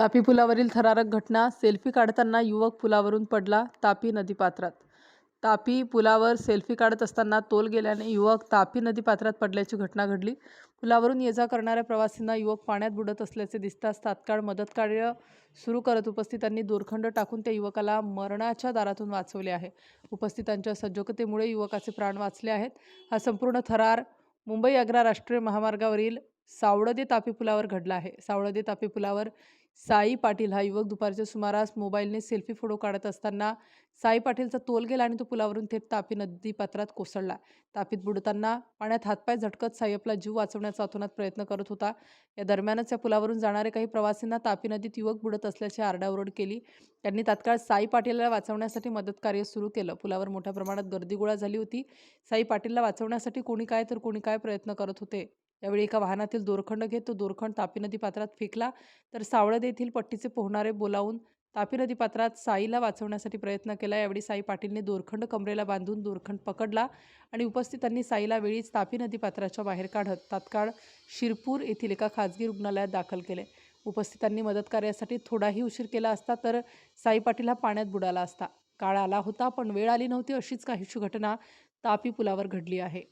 तापी पुलावरील थरारक घटना सेल्फी काढताना युवक पुलावरून पडला तापी नदीपात्रात तापी पुलावर सेल्फी काढत असताना तोल गेल्याने युवक तापी नदीपात्रात पडल्याची घटना घडली. पुलावरून ये जा करणाऱ्या प्रवासींना युवक पाण्यात बुडत असल्याचे दिसताच तात्काळ मदत कार्य सुरू करत उपस्थितांनी दोरखंड टाकून त्या युवकाला मरणाच्या दारातून वाचवले आहे. उपस्थितांच्या सज्जकतेमुळे युवकाचे प्राण वाचले आहेत. हा संपूर्ण थरार मुंबई आग्रा राष्ट्रीय महामार्गावरील सावळदे तापी पुलावर घडला आहे. सावळदे तापी पुलावर साई पाटील हा युवक दुपारच्या सुमारास मोबाईलने सेल्फी फोटो काढत असताना साई पाटीलचा तोल गेला आणि तो पुलावरून थेट तापी नदीपात्रात कोसळला. तापीत बुडताना पाण्यात हातपाय झटकत साई आपला जीव वाचवण्याचा अतोनात प्रयत्न करत होता. या दरम्यानच या पुलावरून जाणारे काही प्रवासींना तापी नदीत युवक बुडत असल्याची आरडाओरड केली. त्यांनी तात्काळ साई पाटीलला वाचवण्यासाठी मदत कार्य सुरू केलं. पुलावर मोठ्या प्रमाणात गर्दी गोळा झाली होती. साई पाटीलला वाचवण्यासाठी कोणी काय तर कोणी काय प्रयत्न करत होते. यावेळी एका वाहनातील दोरखंड घेत तो दोरखंड तापी नदी पात्रात फेकला तर सावळद येथील पट्टीचे पोहणारे बोलावून तापी नदी पात्रात साईला वाचवण्यासाठी प्रयत्न केला. यावेळी साई पाटीलने दोरखंड कमरेला बांधून दोरखंड पकडला आणि उपस्थितांनी साईला वेळीच तापी नदी पात्राच्या बाहेर काढत तात्काळ शिरपूर येथील एका खाजगी रुग्णालयात दाखल केले. उपस्थितांनी मदत कार्यासाठी थोडाही उशीर केला असता तर साई पाटील हा पाण्यात बुडाला असता. काळ आला होता पण वेळ आली नव्हती अशीच काहीशी घटना तापी पुलावर घडली आहे.